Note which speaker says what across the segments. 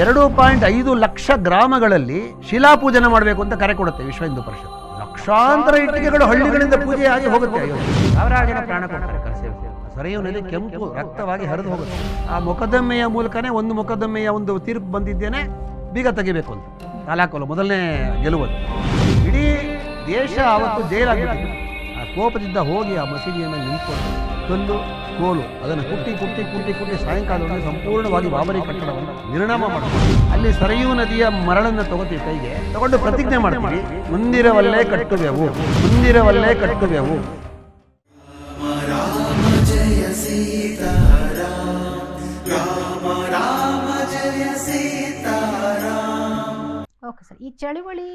Speaker 1: ಎರಡು ಪಾಯಿಂಟ್ ಐದು ಲಕ್ಷ ಗ್ರಾಮಗಳಲ್ಲಿ ಶಿಲಾಪೂಜನ ಮಾಡಬೇಕು ಅಂತ ಕರೆ ಕೊಡುತ್ತೆ ವಿಶ್ವ ಹಿಂದೂ ಪರಿಷತ್ ಲಕ್ಷಾಂತರ ಇಟ್ಟಿಗೆಗಳು ಹಳ್ಳಿಗಳಿಂದ ಪೂಜೆ ಆಗಿ ಹೋಗುತ್ತೆ. ಸಾವಿರಾರು ಜನ ಪ್ರಾಣ ಕೊಡ್ತಾರೆ ಕೆಂಪು ರಕ್ತವಾಗಿ ಹರಿದು ಹೋಗುತ್ತೆ. ಆ ಮೊಕದ್ದಮೆಯ ಮೂಲಕನೇ ಒಂದು ಮೊಕದ್ದಮೆಯ ಒಂದು ತೀರ್ಪು ಬಂದಿದ್ದೇನೆ. ಬೀಗ ತೆಗಿಬೇಕು ಅಂತ. ತಾಲಾಕೋಲು ಮೊದಲನೇ ಗೆಲುವುದು. ಇಡೀ ದೇಶ ಅವತ್ತು ಜೈಲಾಗಿತ್ತು ಆ ಕೋಪದಿಂದ ಹೋಗಿ ಆ ಮಸೀದಿಯನ್ನು ಮೇಲೆ ನಿಂತ್ಕೊಂಡು ಕಲ್ಲು, ಕೋಲು, ಅದನ್ನು ಕುಟ್ಟಿ ಕುಟ್ಟಿ ಕುಟ್ಟಿ ಕುಟ್ಟಿ ಸಾಯಂಕಾಲದಲ್ಲಿ ಸಂಪೂರ್ಣವಾಗಿ ಬಾಬರಿ ಕಟ್ಟಡವನ್ನು ನಿರ್ಣಾಮ ಮಾಡ್ತೀವಿ ಅಲ್ಲಿ ಸರಯೂ ನದಿಯ ಮರಳನ್ನು ತಗೋತೀವಿ ಕೈಗೆ ತಗೊಂಡು ಪ್ರತಿಜ್ಞೆ ಮಾಡ್ತೀವಿ. ಮುಂದಿರವಲ್ಲೇ ಕಟ್ಟುವೆವು ಮುಂದಿರವಲ್ಲೇ ಕಟ್ಟುವೆವು
Speaker 2: ಸರ್. ಈ ಚಳುವಳಿ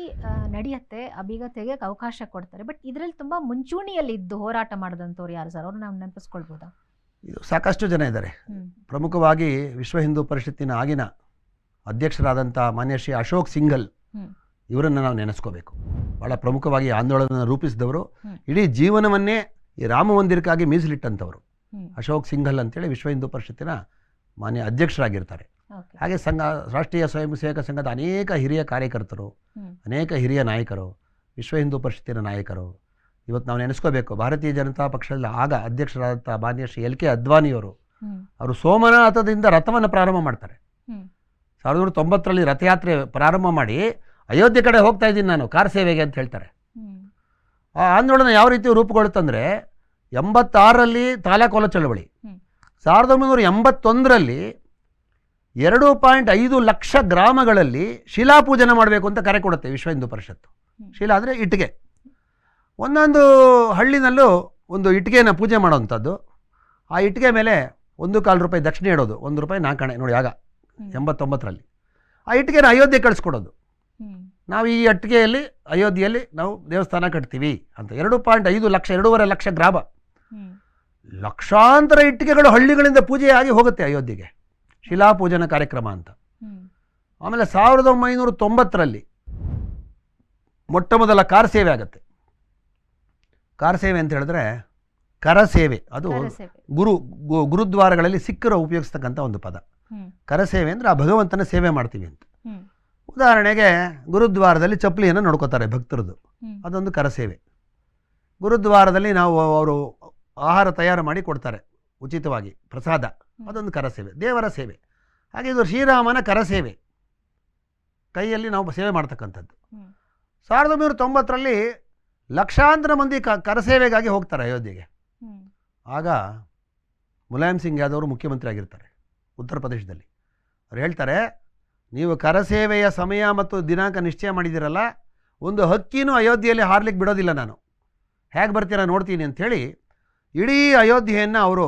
Speaker 2: ನಡೆಯುತ್ತೆ. ಅಭಿಗತೆಗೆ ಬೀಗ ತೆಗೆಯಕ್ಕೆ ಅವಕಾಶ ಕೊಡ್ತಾರೆ. ಬಟ್ ಇದರಲ್ಲಿ ತುಂಬಾ ಮುಂಚೂಣಿಯಲ್ಲಿ ಇದ್ದು ಹೋರಾಟ ಮಾಡಿದಂಥವ್ರು ಯಾರು ಸರ್? ಅವ್ರನ್ನ ನಾವು ನೆನಪಿಸ್ಕೊಳ್ಬೋದಾ?
Speaker 1: ಇದು ಸಾಕಷ್ಟು ಜನ ಇದ್ದಾರೆ. ಪ್ರಮುಖವಾಗಿ ವಿಶ್ವ ಹಿಂದೂ ಪರಿಷತ್ತಿನ ಆಗಿನ ಅಧ್ಯಕ್ಷರಾದಂಥ ಮಾನ್ಯ ಶ್ರೀ ಅಶೋಕ್ ಸಿಂಘಲ್. ಇವರನ್ನು ನಾವು ನೆನೆಸ್ಕೋಬೇಕು. ಭಾಳ ಪ್ರಮುಖವಾಗಿ ಆಂದೋಲನ ರೂಪಿಸಿದವರು. ಇಡೀ ಜೀವನವನ್ನೇ ಈ ರಾಮ ಮಂದಿರಕ್ಕಾಗಿ ಮೀಸಲಿಟ್ಟಂಥವ್ರು. ಅಶೋಕ್ ಸಿಂಘಲ್ ಅಂತೇಳಿ ವಿಶ್ವ ಹಿಂದೂ ಪರಿಷತ್ತಿನ ಮಾನ್ಯ ಅಧ್ಯಕ್ಷರಾಗಿರ್ತಾರೆ. ಹಾಗೆ ಸಂಘ ರಾಷ್ಟ್ರೀಯ ಸ್ವಯಂ ಸೇವಕ ಸಂಘದ ಅನೇಕ ಹಿರಿಯ ಕಾರ್ಯಕರ್ತರು ಅನೇಕ ಹಿರಿಯ ನಾಯಕರು ವಿಶ್ವ ಹಿಂದೂ ಪರಿಷತ್ತಿನ ನಾಯಕರು ಇವತ್ತು ನಾವು ನೆನೆಸ್ಕೋಬೇಕು. ಭಾರತೀಯ ಜನತಾ ಪಕ್ಷದಲ್ಲಿ ಆಗ ಅಧ್ಯಕ್ಷರಾದಂಥ ಮಾನ್ಯ ಶ್ರೀ ಎಲ್ ಕೆ ಅದ್ವಾನಿಯವರು ಅವರು ಸೋಮನಾಥದಿಂದ ರಥವನ್ನು ಪ್ರಾರಂಭ ಮಾಡ್ತಾರೆ. ಸಾವಿರದ ಒಂಬೈನೂರ ತೊಂಬತ್ತರಲ್ಲಿ ರಥಯಾತ್ರೆ ಪ್ರಾರಂಭ ಮಾಡಿ ಅಯೋಧ್ಯೆ ಕಡೆ ಹೋಗ್ತಾ ಇದ್ದೀನಿ ನಾನು ಕಾರ್ ಸೇವೆಗೆ ಅಂತ ಹೇಳ್ತಾರೆ. ಆ ಆಂದೋಲನ ಯಾವ ರೀತಿ ರೂಪುಗೊಳ್ಳುತ್ತಂದರೆ ಎಂಬತ್ತಾರರಲ್ಲಿ ತಾಲಾಕೋಲ ಚಳವಳಿ. ಸಾವಿರದ ಒಂಬೈನೂರ ಎಂಬತ್ತೊಂದರಲ್ಲಿ ಎರಡು ಪಾಯಿಂಟ್ ಐದು ಲಕ್ಷ ಗ್ರಾಮಗಳಲ್ಲಿ ಶಿಲಾಪೂಜನೆ ಮಾಡಬೇಕು ಅಂತ ಕರೆ ಕೊಡುತ್ತೆ ವಿಶ್ವ ಹಿಂದೂ ಪರಿಷತ್ತು. ಶಿಲಾ ಅಂದರೆ ಇಟ್ಟಿಗೆ. ಒಂದೊಂದು ಹಳ್ಳಿನಲ್ಲೂ ಒಂದು ಇಟ್ಟಿಗೆನ ಪೂಜೆ ಮಾಡೋವಂಥದ್ದು. ಆ ಇಟ್ಟಿಗೆ ಮೇಲೆ ಒಂದು ಕಾಲು ರೂಪಾಯಿ ದಕ್ಷಿಣೆ ಇಡೋದು ಒಂದು ರೂಪಾಯಿ ನಾಲ್ಕಣೆ ನೋಡಿ ಆಗ. ಎಂಬತ್ತೊಂಬತ್ತರಲ್ಲಿ. ಆ ಇಟ್ಟಿಗೆನ ಅಯೋಧ್ಯೆ ಕಳಿಸ್ಕೊಡೋದು. ನಾವು ಈ ಅಟ್ಟಿಗೆಯಲ್ಲಿ ಅಯೋಧ್ಯೆಯಲ್ಲಿ ನಾವು ದೇವಸ್ಥಾನ ಕಟ್ತೀವಿ ಅಂತ. ಎರಡು ಪಾಯಿಂಟ್ ಐದು ಲಕ್ಷ ಎರಡೂವರೆ ಲಕ್ಷ ಗ್ರಾಮ. ಲಕ್ಷಾಂತರ ಇಟ್ಟಿಗೆಗಳು ಹಳ್ಳಿಗಳಿಂದ ಪೂಜೆಯಾಗಿ ಹೋಗುತ್ತೆ ಅಯೋಧ್ಯೆಗೆ. ಶಿಲಾಪೂಜನ ಕಾರ್ಯಕ್ರಮ ಅಂತ. ಆಮೇಲೆ ಸಾವಿರದ ಒಂಬೈನೂರ ತೊಂಬತ್ತರಲ್ಲಿ ಮೊಟ್ಟ ಮೊದಲ ಕಾರ್ ಸೇವೆ ಆಗುತ್ತೆ. ಕಾರ್ ಸೇವೆ ಅಂತ ಹೇಳಿದ್ರೆ ಕರ ಸೇವೆ ಅದು ಗುರು ಗುರುದ್ವಾರಗಳಲ್ಲಿ ಸಿಕ್ಕರು ಉಪಯೋಗಿಸ್ತಕ್ಕಂಥ ಒಂದು ಪದ.
Speaker 2: ಕರ
Speaker 1: ಕರಸೇವೆ ಅಂದರೆ ಆ ಭಗವಂತನ ಸೇವೆ ಮಾಡ್ತೀವಿ ಅಂತ. ಉದಾಹರಣೆಗೆ ಗುರುದ್ವಾರದಲ್ಲಿ ಚಪ್ಪಲಿಯನ್ನು ನೋಡ್ಕೋತಾರೆ ಭಕ್ತರದು.
Speaker 2: ಅದೊಂದು
Speaker 1: ಅದೊಂದು ಕರಸೇವೆ ಗುರುದ್ವಾರದಲ್ಲಿ ನಾವು ಅವರು ಆಹಾರ ತಯಾರು ಮಾಡಿ ಕೊಡ್ತಾರೆ ಉಚಿತವಾಗಿ ಪ್ರಸಾದ. ಅದೊಂದು ಕರಸೇವೆ ದೇವರ ಸೇವೆ. ಹಾಗೆ ಇದು ಶ್ರೀರಾಮನ ಕರಸೇವೆ. ಕೈಯಲ್ಲಿ ನಾವು ಸೇವೆ ಮಾಡ್ತಕ್ಕಂಥದ್ದು. ಸಾವಿರದ ಒಂಬೈನೂರ ತೊಂಬತ್ತರಲ್ಲಿ ಲಕ್ಷಾಂತರ ಮಂದಿ ಕ ಕರಸೇವೆಗಾಗಿ ಹೋಗ್ತಾರೆ ಅಯೋಧ್ಯೆಗೆ. ಆಗ ಮುಲಾಯಂ ಸಿಂಗ್ ಯಾದವ್ ಅವರು ಮುಖ್ಯಮಂತ್ರಿ ಆಗಿರ್ತಾರೆ ಉತ್ತರ ಪ್ರದೇಶದಲ್ಲಿ. ಅವ್ರು ಹೇಳ್ತಾರೆ ನೀವು ಕರಸೇವೆಯ ಸಮಯ ಮತ್ತು ದಿನಾಂಕ ನಿಶ್ಚಯ ಮಾಡಿದ್ದೀರಲ್ಲ ಒಂದು ಹಕ್ಕಿನೂ ಅಯೋಧ್ಯೆಯಲ್ಲಿ ಹಾರ್ಲಿಕ್ಕೆ ಬಿಡೋದಿಲ್ಲ ನಾನು. ಹೇಗೆ ಬರ್ತೀರಾ ನೋಡ್ತೀನಿ ಅಂಥೇಳಿ ಇಡೀ ಅಯೋಧ್ಯೆಯನ್ನು ಅವರು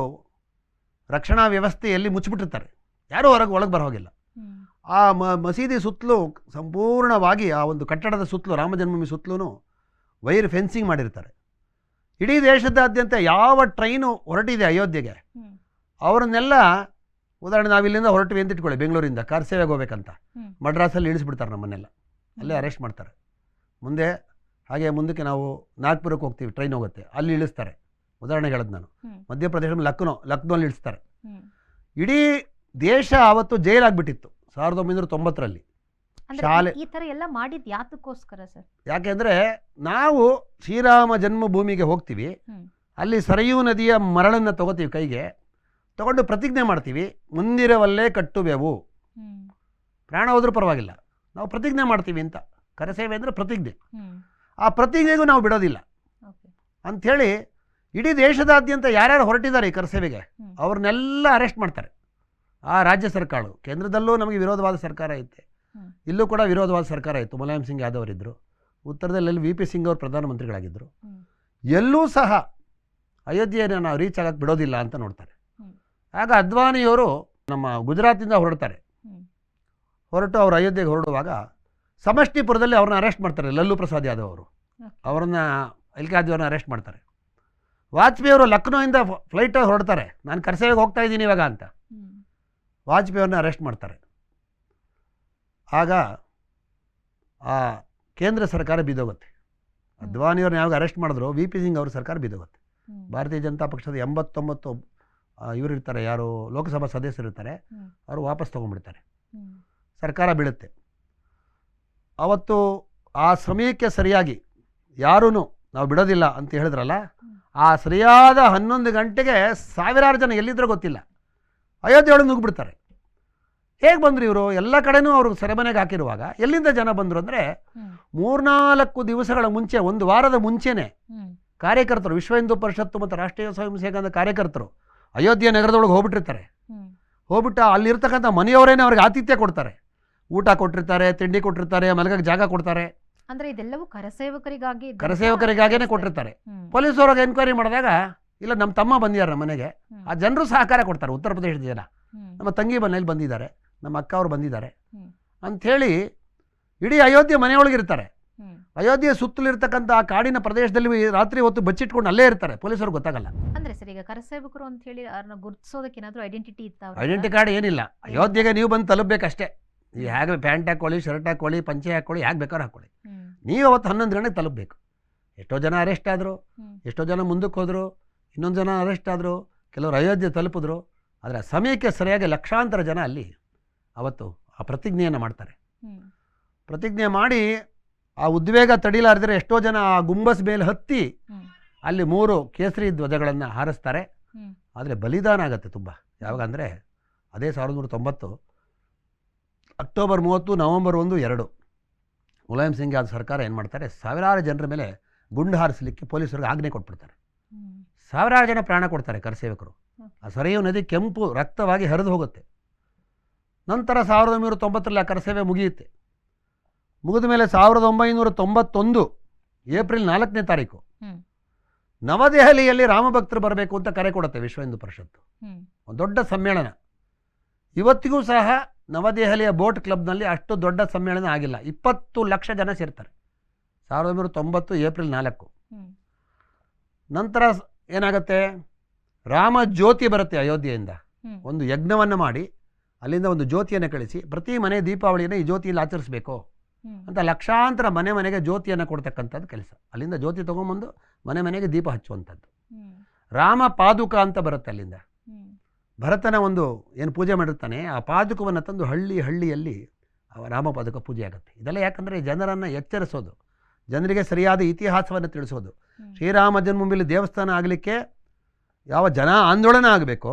Speaker 1: ರಕ್ಷಣಾ ವ್ಯವಸ್ಥೆಯಲ್ಲಿ ಮುಚ್ಚಿಬಿಟ್ಟಿರ್ತಾರೆ. ಯಾರೂ ಹೊರಗೆ ಒಳಗೆ ಬರೋ ಹೋಗಿಲ್ಲ. ಆ ಮಸೀದಿ ಸುತ್ತಲೂ ಸಂಪೂರ್ಣವಾಗಿ ಆ ಒಂದು ಕಟ್ಟಡದ ಸುತ್ತಲೂ ರಾಮ ಜನ್ಮಭೂಮಿ ಸುತ್ತಲೂ ವೈರ್ ಫೆನ್ಸಿಂಗ್ ಮಾಡಿರ್ತಾರೆ. ಇಡೀ ದೇಶದಾದ್ಯಂತ ಯಾವ ಟ್ರೈನು ಹೊರಟಿದೆ ಅಯೋಧ್ಯೆಗೆ, ಅವರನ್ನೆಲ್ಲ ಉದಾಹರಣೆ ನಾವು ಇಲ್ಲಿಂದ ಹೊರಟಿವಿ ಅಂತ ಇಟ್ಕೊಳ್ಳಿ, ಬೆಂಗಳೂರಿಂದ ಕಾರ್ ಸೇವೆಗೆ ಹೋಗ್ಬೇಕಂತ. ಮಡ್ರಾಸಲ್ಲಿ ಇಳಿಸ್ಬಿಡ್ತಾರೆ ನಮ್ಮನ್ನೆಲ್ಲ. ಅಲ್ಲೇ ಅರೆಸ್ಟ್ ಮಾಡ್ತಾರೆ. ಮುಂದೆ ಹಾಗೆ ಮುಂದಕ್ಕೆ ನಾವು ನಾಗ್ಪುರಕ್ಕೆ ಹೋಗ್ತೀವಿ, ಟ್ರೈನ್ ಹೋಗುತ್ತೆ. ಅಲ್ಲಿ ಇಳಿಸ್ತಾರೆ. ಉದಾಹರಣೆ ಹೇಳೋದು ನಾನು. ಮಧ್ಯಪ್ರದೇಶ ಲಕ್ನೋ ಲಕ್ನೋಲ್ಲಿ ಇಳಿಸ್ತಾರೆ. ಇಡೀ ದೇಶ ಆವತ್ತು ಜೈಲಾಗ್ಬಿಟ್ಟಿತ್ತು ಸಾವಿರದ ಒಂಬೈನೂರ ತೊಂಬತ್ತರಲ್ಲಿ. ಶಾಲೆ-
Speaker 2: ಈ- ಥರ ತರ ಎಲ್ಲ ಮಾಡಿದ್ದು ಯಾತಕ್ಕೋಸ್ಕರ ಸರ್?
Speaker 1: ಯಾಕೆಂದರೆ ನಾವು ಶ್ರೀರಾಮ ಜನ್ಮಭೂಮಿಗೆ ಹೋಗ್ತೀವಿ. ಅಲ್ಲಿ ಸರಯೂ ನದಿಯ ಮರಳನ್ನು ತಗೋತೀವಿ ಕೈಗೆ. ತಗೊಂಡು ಪ್ರತಿಜ್ಞೆ ಮಾಡ್ತೀವಿ ಮುಂದಿರವಲ್ಲೇ ಕಟ್ಟುವೆವು. ಪ್ರಾಣ ಹೋದ್ರೂ ಪರವಾಗಿಲ್ಲ. ನಾವು ಪ್ರತಿಜ್ಞೆ ಮಾಡ್ತೀವಿ ಅಂತ. ಕರಸೇವೆ ಅಂದರೆ ಪ್ರತಿಜ್ಞೆ. ಆ ಪ್ರತಿಜ್ಞೆಗೂ ನಾವು ಬಿಡೋದಿಲ್ಲ. ಅಂಥೇಳಿ ಇಡೀ ದೇಶದಾದ್ಯಂತ ಯಾರ್ಯಾರು ಹೊರಟಿದ್ದಾರೆ ಈ ಕರ್ಸೇವೆಗೆ. ಅವ್ರನ್ನೆಲ್ಲ ಅರೆಸ್ಟ್ ಮಾಡ್ತಾರೆ. ಆ ರಾಜ್ಯ ಸರ್ಕಾರಗಳು ಕೇಂದ್ರದಲ್ಲೂ ನಮಗೆ ವಿರೋಧವಾದ ಸರ್ಕಾರ ಐತೆ. ಇಲ್ಲೂ ಕೂಡ ವಿರೋಧವಾದ ಸರ್ಕಾರ ಇತ್ತು. ಮುಲಾಯಂ ಸಿಂಗ್ ಯಾದವ್ ಇದ್ದರು ಉತ್ತರದಲ್ಲಿ ವಿ ಪಿ ಸಿಂಗ್ ಅವರು ಪ್ರಧಾನಮಂತ್ರಿಗಳಾಗಿದ್ದರು ಎಲ್ಲೂ ಸಹ ಅಯೋಧ್ಯೆಯನ್ನು ನಾವು ರೀಚ್ ಆಗಕ್ಕೆ ಬಿಡೋದಿಲ್ಲ ಅಂತ ನೋಡ್ತಾರೆ. ಆಗ ಅದ್ವಾನಿಯವರು ನಮ್ಮ ಗುಜರಾತಿಂದ ಹೊರಡ್ತಾರೆ. ಹೊರಟು ಅವರು ಅಯೋಧ್ಯೆಗೆ ಹೊರಡುವಾಗ ಸಮಷ್ಟಿಪುರದಲ್ಲಿ ಅವ್ರನ್ನ ಅರೆಸ್ಟ್ ಮಾಡ್ತಾರೆ ಲಲ್ಲು ಪ್ರಸಾದ್ ಯಾದವ್ ಅವರು.
Speaker 2: ಅವರನ್ನು
Speaker 1: ಅವರನ್ನ ಎಲ್ ಕೆ ಅರೆಸ್ಟ್ ಮಾಡ್ತಾರೆ. ವಾಜಪೇಯಿ ಅವರು ಲಕ್ನೋಯಿಂದ ಫ್ಲೈಟ್ ಹೊರಡ್ತಾರೆ. ನಾನು ಕರ್ಸೇವೆಗೆ ಹೋಗ್ತಾ ಇದ್ದೀನಿ ಇವಾಗ ಅಂತ.
Speaker 2: ವಾಜಪೇಯಿಯವ್ರನ್ನ
Speaker 1: ವಾಜಪೇಯಿ ಅವ್ರನ್ನ ಅರೆಸ್ಟ್ ಮಾಡ್ತಾರೆ. ಆಗ ಆ ಕೇಂದ್ರ ಸರ್ಕಾರ ಬಿದ್ದೋಗುತ್ತೆ. ಅದ್ವಾನಿಯವ್ರನ್ನ ಯಾವಾಗ ಅರೆಸ್ಟ್ ಮಾಡಿದ್ರು ವಿ ಪಿ ಸಿಂಗ್ ಅವ್ರ ಸರ್ಕಾರ ಬಿದ್ದೋಗುತ್ತೆ. ಭಾರತೀಯ ಜನತಾ ಪಕ್ಷದ ಎಂಬತ್ತೊಂಬತ್ತು ಇವರು ಇರ್ತಾರೆ ಯಾರು ಲೋಕಸಭಾ ಸದಸ್ಯರು ಇರ್ತಾರೆ ಅವರು ವಾಪಸ್ ತೊಗೊಂಡ್ಬಿಡ್ತಾರೆ. ಸರ್ಕಾರ ಬೀಳುತ್ತೆ. ಅವತ್ತು ಆ ಸಮಯಕ್ಕೆ ಸರಿಯಾಗಿ ಯಾರೂ ನಾವು ಬಿಡೋದಿಲ್ಲ ಅಂತ ಹೇಳಿದ್ರಲ್ಲ ಆ ಸರಿಯಾದ ಹನ್ನೊಂದು ಗಂಟೆಗೆ ಸಾವಿರಾರು ಜನ ಎಲ್ಲಿದ್ರೂ ಗೊತ್ತಿಲ್ಲ. ಅಯೋಧ್ಯೆ ಒಳಗೆ ನುಗ್ಗಿಬಿಡ್ತಾರೆ. ಹೇಗೆ ಬಂದರು ಇವರು? ಎಲ್ಲ ಕಡೆನೂ ಅವರು ಸೆರೆಮನೆಗೆ ಹಾಕಿರುವಾಗ ಎಲ್ಲಿಂದ ಜನ ಬಂದರು ಅಂದರೆ ಮೂರ್ನಾಲ್ಕು ದಿವಸಗಳ ಮುಂಚೆ ಒಂದು ವಾರದ ಮುಂಚೆನೆ ಕಾರ್ಯಕರ್ತರು ವಿಶ್ವ ಹಿಂದೂ ಪರಿಷತ್ತು ಮತ್ತು ರಾಷ್ಟ್ರೀಯ ಸ್ವಯಂ ಸೇವಕ ಕಾರ್ಯಕರ್ತರು ಅಯೋಧ್ಯೆ ನಗರದೊಳಗೆ ಹೋಗ್ಬಿಟ್ಟಿರ್ತಾರೆ. ಹೋಗ್ಬಿಟ್ಟು ಅಲ್ಲಿರ್ತಕ್ಕಂಥ ಮನೆಯವರೇನೆ ಅವ್ರಿಗೆ ಆತಿಥ್ಯ ಕೊಡ್ತಾರೆ. ಊಟ ಕೊಟ್ಟಿರ್ತಾರೆ ತಿಂಡಿ ಕೊಟ್ಟಿರ್ತಾರೆ ಮಲಗಕ್ಕೆ ಜಾಗ ಕೊಡ್ತಾರೆ.
Speaker 2: ಅಂದ್ರೆ ಇದೆಲ್ಲವೂ ಕರಸೇವಕರಿಗಾಗಿ
Speaker 1: ಕರಸೇವಕರಿಗಾಗೇನೆ ಕೊಟ್ಟಿರ್ತಾರೆ.
Speaker 2: ಪೊಲೀಸ್
Speaker 1: ಪೊಲೀಸವ್ರಿಗೆ ಎನ್ಕ್ವೈರಿ ಮಾಡಿದಾಗ ಇಲ್ಲ ನಮ್ಮ ತಮ್ಮ ಬಂದಿದ್ದಾರೆ ನಮ್ಮ ಮನೆಗೆ. ಆ ಜನರು ಸಹಕಾರ ಕೊಡ್ತಾರೆ ಉತ್ತರ ಪ್ರದೇಶದ ಜನ. ನಮ್ಮ ತಂಗಿ ಮನೇಲಿ ಬಂದಿದ್ದಾರೆ ನಮ್ಮ ಅಕ್ಕ ಅವ್ರು ಬಂದಿದ್ದಾರೆ. ಅಂಥೇಳಿ ಇಡೀ ಅಯೋಧ್ಯೆ ಮನೆಯೊಳಗಿರ್ತಾರೆ
Speaker 2: ಇರ್ತಾರೆ.
Speaker 1: ಅಯೋಧ್ಯೆ ಸುತ್ತಲಿರ್ತಕ್ಕಂಥ ಆ ಕಾಡಿನ ಪ್ರದೇಶದಲ್ಲಿ ರಾತ್ರಿ ಹೊತ್ತು ಬಚ್ಚಿಟ್ಕೊಂಡು ಅಲ್ಲೇ ಇರ್ತಾರೆ ಪೊಲೀಸರು ಗೊತ್ತಾಗಲ್ಲ.
Speaker 2: ಅಂದ್ರೆ ಸರ್ ಈಗ ಕರಸೇವಕರು ಅಂತ ಹೇಳಿ ಅವ್ರನ್ನ ಗುರುತಿಸೋದಕ್ಕೆ ಏನಾದರೂ ಐಡೆಂಟಿಟಿ ಇತ್ತ
Speaker 1: ಐಡೆಂಟಿ ಕಾರ್ಡ್ ಏನಿಲ್ಲ. ಅಯೋಧ್ಯೆಗೆ ನೀವು ಬಂದು ತಲುಪಬೇಕಷ್ಟೇ. ನೀವು ಹೇಗೆ ಪ್ಯಾಂಟ್ ಹಾಕ್ಕೊಳ್ಳಿ ಶರ್ಟ್ ಹಾಕ್ಕೊಳ್ಳಿ ಪಂಚೆ ಹಾಕ್ಕೊಳ್ಳಿ ಹೇಗೆ ಬೇಕಾದ್ರೂ ಹಾಕ್ಕೊಳ್ಳಿ. ನೀವು ಅವತ್ತು ಹನ್ನೊಂದು ಗಂಟೆಗೆ ತಲುಪಬೇಕು. ಎಷ್ಟೋ ಜನ ಅರೆಸ್ಟ್ ಆದರು. ಎಷ್ಟೋ ಜನ ಮುಂದಕ್ಕೆ ಹೋದರು ಇನ್ನೊಂದು ಜನ ಅರೆಸ್ಟ್ ಆದರು ಕೆಲವರು ಅಯೋಧ್ಯೆ ತಲುಪಿದ್ರು ಆದರೆ ಸಮಯಕ್ಕೆ ಸರಿಯಾಗಿ ಲಕ್ಷಾಂತರ ಜನ ಅಲ್ಲಿ ಅವತ್ತು ಆ ಪ್ರತಿಜ್ಞೆಯನ್ನು ಮಾಡ್ತಾರೆ. ಪ್ರತಿಜ್ಞೆ ಮಾಡಿ ಆ ಉದ್ವೇಗ ತಡಿಲಾರ್ದರೆ ಎಷ್ಟೋ ಜನ ಆ ಗುಂಬಸ್ ಮೇಲೆ ಹತ್ತಿ ಅಲ್ಲಿ ಮೂರು ಕೇಸರಿ ಧ್ವಜಗಳನ್ನು ಹಾರಿಸ್ತಾರೆ. ಆದರೆ ಬಲಿದಾನ ಆಗುತ್ತೆ ತುಂಬ. ಯಾವಾಗ ಅಂದರೆ ಅದೇ ಸಾವಿರದ ನೂರ ತೊಂಬತ್ತು ಅಕ್ಟೋಬರ್ ಮೂವತ್ತು ನವಂಬರ್ ಒಂದು ಎರಡು. ಮುಲಾಯಂ ಸಿಂಗ್ ಯಾದವ್ ಸರ್ಕಾರ ಏನು ಮಾಡ್ತಾರೆ? ಸಾವಿರಾರು ಜನರ ಮೇಲೆ ಗುಂಡು ಹಾರಿಸಲಿಕ್ಕೆ ಪೊಲೀಸರಿಗೆ ಆಜ್ಞೆ ಕೊಟ್ಬಿಡ್ತಾರೆ. ಸಾವಿರಾರು ಜನ ಪ್ರಾಣ ಕೊಡ್ತಾರೆ ಕರಸೇವಕರು. ಆ ಸರಿಯು ನದಿ ಕೆಂಪು ರಕ್ತವಾಗಿ ಹರಿದು ಹೋಗುತ್ತೆ. ನಂತರ ಸಾವಿರದ ಒಂಬೈನೂರ ತೊಂಬತ್ತರಲ್ಲಿ ಆ ಕರಸೇವೆ ಮುಗಿಯುತ್ತೆ. ಮುಗಿದ ಮೇಲೆ ಸಾವಿರದ ಒಂಬೈನೂರ ತೊಂಬತ್ತೊಂದು ಏಪ್ರಿಲ್ ನಾಲ್ಕನೇ ತಾರೀಕು. ನವದೆಹಲಿಯಲ್ಲಿ ರಾಮಭಕ್ತರು ಬರಬೇಕು ಅಂತ ಕರೆ ಕೊಡುತ್ತೆ ವಿಶ್ವ ಹಿಂದೂ ಪರಿಷತ್ತು. ಒಂದು ದೊಡ್ಡ ಸಮ್ಮೇಳನ. ಇವತ್ತಿಗೂ ಸಹ ನವದೆಹಲಿಯ ಬೋಟ್ ಕ್ಲಬ್ನಲ್ಲಿ ಅಷ್ಟು ದೊಡ್ಡ ಸಮ್ಮೇಳನ ಆಗಿಲ್ಲ. ಇಪ್ಪತ್ತು ಲಕ್ಷ ಜನ ಸೇರ್ತಾರೆ. ಸಾವಿರದ ಒಂಬೈನೂರ ತೊಂಬತ್ತು ಏಪ್ರಿಲ್ ನಾಲ್ಕು. ನಂತರ ಏನಾಗುತ್ತೆ? ರಾಮ ಜ್ಯೋತಿ ಬರುತ್ತೆ ಅಯೋಧ್ಯೆಯಿಂದ. ಒಂದು ಯಜ್ಞವನ್ನು ಮಾಡಿ ಅಲ್ಲಿಂದ ಒಂದು ಜ್ಯೋತಿಯನ್ನು ಕಳಿಸಿ ಪ್ರತಿ ಮನೆ ದೀಪಾವಳಿಯನ್ನು ಈ ಜ್ಯೋತಿಯಲ್ಲಿ ಆಚರಿಸಬೇಕು. ಅಂತ ಲಕ್ಷಾಂತರ ಮನೆ ಮನೆಗೆ ಜ್ಯೋತಿಯನ್ನು ಕೊಡ್ತಕ್ಕಂಥದ್ದು ಕೆಲಸ. ಅಲ್ಲಿಂದ ಜ್ಯೋತಿ ತೊಗೊಂಬಂದು ಮನೆ ಮನೆಗೆ ದೀಪ ಹಚ್ಚುವಂಥದ್ದು. ರಾಮ ಪಾದುಕ ಅಂತ ಬರುತ್ತೆ ಅಲ್ಲಿಂದ. ಭರತನ ಒಂದು ಏನು ಪೂಜೆ ಮಾಡಿರ್ತಾನೆ ಆ ಪಾದುಕವನ್ನು ತಂದು ಹಳ್ಳಿ ಹಳ್ಳಿಯಲ್ಲಿ ಆ ರಾಮ ಪಾದುಕ ಪೂಜೆ ಆಗುತ್ತೆ. ಇದೆಲ್ಲ ಯಾಕಂದರೆ ಜನರನ್ನು ಎಚ್ಚರಿಸೋದು ಜನರಿಗೆ ಸರಿಯಾದ ಇತಿಹಾಸವನ್ನು ತಿಳಿಸೋದು. ಶ್ರೀರಾಮ ಜನ್ಮಭೂಮಿಲಿ ದೇವಸ್ಥಾನ ಆಗಲಿಕ್ಕೆ ಯಾವ ಜನ ಆಂದೋಲನ ಆಗಬೇಕು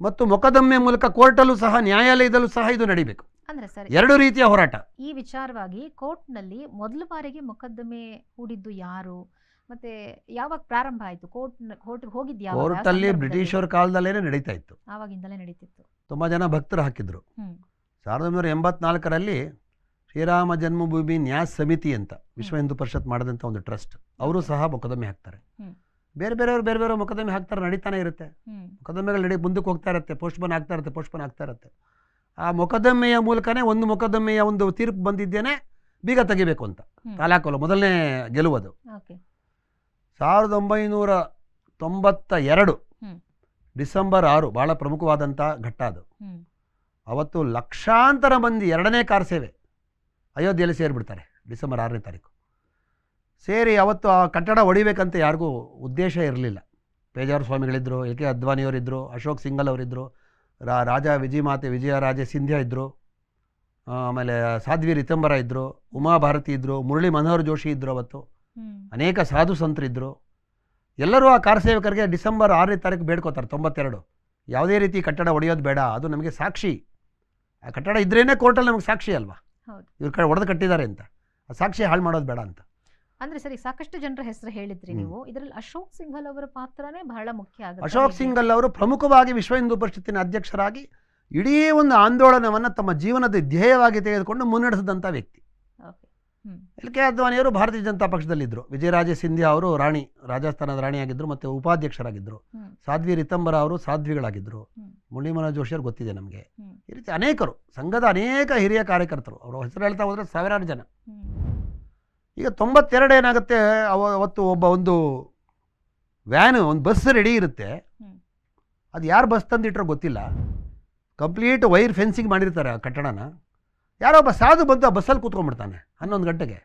Speaker 1: ಮತ್ತು ಮೊಕದ್ದಮೆ ಮೂಲಕ ಕೋರ್ಟಲ್ಲೂ ಸಹ ನ್ಯಾಯಾಲಯದಲ್ಲೂ ಸಹ ಇದು ನಡಿಬೇಕು.
Speaker 2: ಅಂದ್ರೆ ಸರ್
Speaker 1: ಎರಡು ರೀತಿಯ ಹೋರಾಟ.
Speaker 2: ಈ ವಿಚಾರವಾಗಿ ಕೋರ್ಟ್ನಲ್ಲಿ ಮೊದಲ ಬಾರಿಗೆ ಮೊಕದ್ದಮೆ ಹೂಡಿದ್ದು ಯಾರು? ಮತ್ತೆ ಯಾವಾಗ ಪ್ರಾರಂಭ ಆಯ್ತು? ಕೋರ್ಟ್ ಕೋರ್ಟ್ಗೆ ಹೋಗಿದ್ದು ಯಾವಾಗ? ಯಾವ
Speaker 1: ಕೋರ್ಟಲ್ಲಿ
Speaker 2: ಸಂದರ್ಭದಲ್ಲಿ?
Speaker 1: ಬ್ರಿಟಿಷರ ಕಾಲದಲ್ಲೇನೆ ನಡೀತಾ ಇತ್ತು.
Speaker 2: ಆವಾಗಿಂದಲೇ ನಡೀತಿತ್ತು.
Speaker 1: ತುಂಬ ಜನ ಭಕ್ತರು ಹಾಕಿದ್ರು.
Speaker 2: ಹ್ಮ್.
Speaker 1: ಸಾವಿರದ ಒಂಬೈನೂರ ಎಂಬತ್ನಾಲ್ಕರಲ್ಲಿ ಶ್ರೀರಾಮ ಜನ್ಮಭೂಮಿ ನ್ಯಾಯ ಸಮಿತಿ ಅಂತ ವಿಶ್ವ ಹಿಂದೂ ಪರಿಷತ್ ಮಾಡಿದಂಥ ಒಂದು ಟ್ರಸ್ಟ್ ಅವರು ಸಹ ಮೊಕದ್ದಮೆ ಹಾಕ್ತಾರೆ.
Speaker 2: ಹ್ಮ್.
Speaker 1: ಬೇರೆ ಬೇರೆಯವರು ಬೇರೆ ಬೇರೆ ಮೊಕದ್ದಮೆ ಹಾಕ್ತಾರೆ ನಡೀತಾನೆ ಇರುತ್ತೆ.
Speaker 2: ಮೊಕದಮ್ಮೆಗಳು
Speaker 1: ಮೊಕದ್ದಮೆಗಳು ನಡಿ ಮುಂದಕ್ಕೆ ಹೋಗ್ತಾ ಇರುತ್ತೆ ಪೋಸ್ಟ್ಪೋನ್ ಆಗ್ತಾ ಇರುತ್ತೆ ಪೋಸ್ಟ್ಪೋನ್ ಆಗ್ತಾ ಇರುತ್ತೆ. ಆ ಮೊಕದ್ದಮೆಯ ಮೂಲಕನೇ ಒಂದು ಮೊಕದ್ದಮೆಯ ಒಂದು ತೀರ್ಪು ಬಂದಿದ್ದೇನೆ ಬೀಗ ತೆಗಿಬೇಕು ಅಂತ.
Speaker 2: ಹ್ಮ್.
Speaker 1: ತಾಲಾಕೋಲು ಮೊದಲನೇ ಗೆಲುವದು.
Speaker 2: ಓಕೆ.
Speaker 1: ಸಾವಿರದ ಒಂಬೈನೂರ ತೊಂಬತ್ತ ಎರಡು. ಡಿಸೆಂಬರ್ ಆರು ಭಾಳ ಪ್ರಮುಖವಾದಂಥ ಘಟ್ಟ ಅದು. ಅವತ್ತು ಲಕ್ಷಾಂತರ ಮಂದಿ ಎರಡನೇ ಕಾರ್ ಸೇವೆ ಅಯೋಧ್ಯೆಯಲ್ಲಿ ಸೇರಿಬಿಡ್ತಾರೆ ಡಿಸೆಂಬರ್ ಆರನೇ ತಾರೀಕು. ಸೇರಿ ಅವತ್ತು ಆ ಕಟ್ಟಡ ಹೊಡಿಬೇಕಂತ ಯಾರಿಗೂ ಉದ್ದೇಶ ಇರಲಿಲ್ಲ. ಪೇಜಾವರ ಸ್ವಾಮಿಗಳಿದ್ದರು ಎಲ್ ಕೆ ಅದ್ವಾನಿಯವರಿದ್ದರು ಅಶೋಕ್ ಸಿಂಗಲ್ ಅವರಿದ್ದರು ರಾ ರಾಜ ವಿಜಯಮಾತೆ ವಿಜಯರಾಜೆ ಸಿಂಧ್ಯಾ ಇದ್ದರು ಆಮೇಲೆ ಸಾಧ್ವಿ ರಿತಂಬರ ಇದ್ದರು ಉಮಾಭಾರತಿ ಇದ್ದರು ಮುರಳಿ ಮನೋಹರ್ ಜೋಶಿ ಇದ್ದರು ಅವತ್ತು. ಅನೇಕ ಸಾಧು ಸಂತರಿದ್ದರು ಎಲ್ಲರೂ ಆ ಕಾರ ಸೇವಕರಿಗೆ ಡಿಸೆಂಬರ್ ಆರನೇ ತಾರೀಕು ಬೇಡ್ಕೋತಾರೆ ತೊಂಬತ್ತೆರಡು. ಯಾವುದೇ ರೀತಿ ಕಟ್ಟಡ ಒಡೆಯೋದು ಬೇಡ ಅದು ನಮಗೆ ಸಾಕ್ಷಿ. ಆ ಕಟ್ಟಡ ಇದ್ರೇನೆ ಕೋರ್ಟಲ್ಲಿ ನಮಗೆ ಸಾಕ್ಷಿ ಅಲ್ವಾ. ಇವ್ರ ಕಡೆ ಒಡೆದು ಕಟ್ಟಿದ್ದಾರೆ ಅಂತ. ಆ ಸಾಕ್ಷಿ ಹಾಳು ಮಾಡೋದು ಬೇಡ ಅಂತ.
Speaker 2: ಅಂದ್ರೆ ಸರಿ ಸಾಕಷ್ಟು ಜನರ ಹೆಸರು ಹೇಳಿದ್ರಿ ನೀವು. ಇದರಲ್ಲಿ ಅಶೋಕ್ ಸಿಂಘಲ್ ಅವರ ಪಾತ್ರನೇ ಬಹಳ ಮುಖ್ಯ ಆಗುತ್ತೆ
Speaker 1: ಅಶೋಕ್ ಸಿಂಘಲ್ ಅವರು ಪ್ರಮುಖವಾಗಿ ವಿಶ್ವ ಹಿಂದೂ ಪರಿಷತ್ತಿನ ಅಧ್ಯಕ್ಷರಾಗಿ ಇಡೀ ಒಂದು ಆಂದೋಲನವನ್ನು ತಮ್ಮ ಜೀವನದ ಧ್ಯೇಯವಾಗಿ ತೆಗೆದುಕೊಂಡು ಮುನ್ನಡೆಸಿದಂಥ ವ್ಯಕ್ತಿ. ಎಲ್ ಕೆ ಅದ್ವಾನಿಯವರು ಭಾರತೀಯ ಜನತಾ ಪಕ್ಷದಲ್ಲಿದ್ದರು ವಿಜಯರಾಜೇ ಸಿಂಧಿಯಾ ಅವರು ರಾಣಿ ರಾಜಸ್ಥಾನದ ರಾಣಿಯಾಗಿದ್ದರು ಮತ್ತು ಉಪಾಧ್ಯಕ್ಷರಾಗಿದ್ದರು ಸಾಧ್ವಿ ರಿತಂಬರ ಅವರು ಸಾಧ್ವಿಗಳಾಗಿದ್ದರು. ಮುರಳಿ ಮನೋಹರ್ ಜೋಶಿಯವರು ಗೊತ್ತಿದೆ ನಮಗೆ. ಈ ರೀತಿ ಅನೇಕರು ಸಂಘದ ಅನೇಕ ಹಿರಿಯ ಕಾರ್ಯಕರ್ತರು. ಅವರು ಹೆಸರು ಹೇಳ್ತಾ ಹೋದರೆ ಸಾವಿರಾರು ಜನ. ಈಗ ತೊಂಬತ್ತೆರಡು ಏನಾಗುತ್ತೆ? ಅವ ಅವತ್ತು ಒಬ್ಬ ಒಂದು ವ್ಯಾನು ಒಂದು ಬಸ್ ರೆಡಿ ಇರುತ್ತೆ. ಅದು ಯಾರು ಬಸ್ ತಂದಿಟ್ರೋ ಗೊತ್ತಿಲ್ಲ. ಕಂಪ್ಲೀಟ್ ವೈರ್ ಫೆನ್ಸಿಂಗ್ ಮಾಡಿರ್ತಾರೆ ಆ ಕಟ್ಟಡನ. ಯಾರೋ ಒಬ್ಬ ಸಾಧು ಬಂತು ಆ ಬಸ್ಸಲ್ಲಿ ಕೂತ್ಕೊಂಡ್ಬಿಡ್ತಾನೆ ಹನ್ನೊಂದು ಗಂಟೆಗೆ.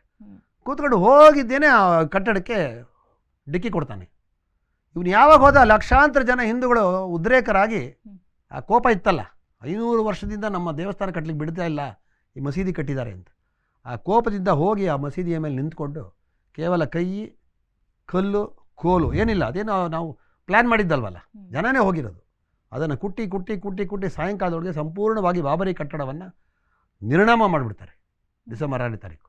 Speaker 1: ಕೂತ್ಕೊಂಡು ಹೋಗಿದ್ದೇನೆ ಆ ಕಟ್ಟಡಕ್ಕೆ ಡಿಕ್ಕಿ ಕೊಡ್ತಾನೆ. ಇವನು ಯಾವಾಗ ಹೋದ ಲಕ್ಷಾಂತರ ಜನ ಹಿಂದೂಗಳು ಉದ್ರೇಕರಾಗಿ ಆ ಕೋಪ ಇತ್ತಲ್ಲ ಐನೂರು ವರ್ಷದಿಂದ ನಮ್ಮ ದೇವಸ್ಥಾನ ಕಟ್ಟಲಿಕ್ಕೆ ಬಿಡ್ತಾ ಇಲ್ಲ ಈ ಮಸೀದಿ ಕಟ್ಟಿದ್ದಾರೆ ಅಂತ. ಆ ಕೋಪದಿಂದ ಹೋಗಿ ಆ ಮಸೀದಿಯ ಮೇಲೆ ನಿಂತ್ಕೊಂಡು ಕೇವಲ ಕೈ ಕಲ್ಲು ಕೋಲು ಏನಿಲ್ಲ ಅದೇನೋ ನಾವು ಪ್ಲ್ಯಾನ್ ಮಾಡಿದ್ದಲ್ವಲ್ಲ ಜನನೇ ಹೋಗಿರೋದು. ಅದನ್ನು ಕುಟ್ಟಿ ಕುಟ್ಟಿ ಕುಟ್ಟಿ ಕುಟ್ಟಿ ಸಾಯಂಕಾಲದೊಳಗೆ ಸಂಪೂರ್ಣವಾಗಿ ಬಾಬರಿ ಕಟ್ಟಡವನ್ನು ನಿರ್ಣಾಮ ಮಾಡಿಬಿಡ್ತಾರೆ. ಡಿಸೆಂಬರ್ ಆರನೇ ತಾರೀಕು.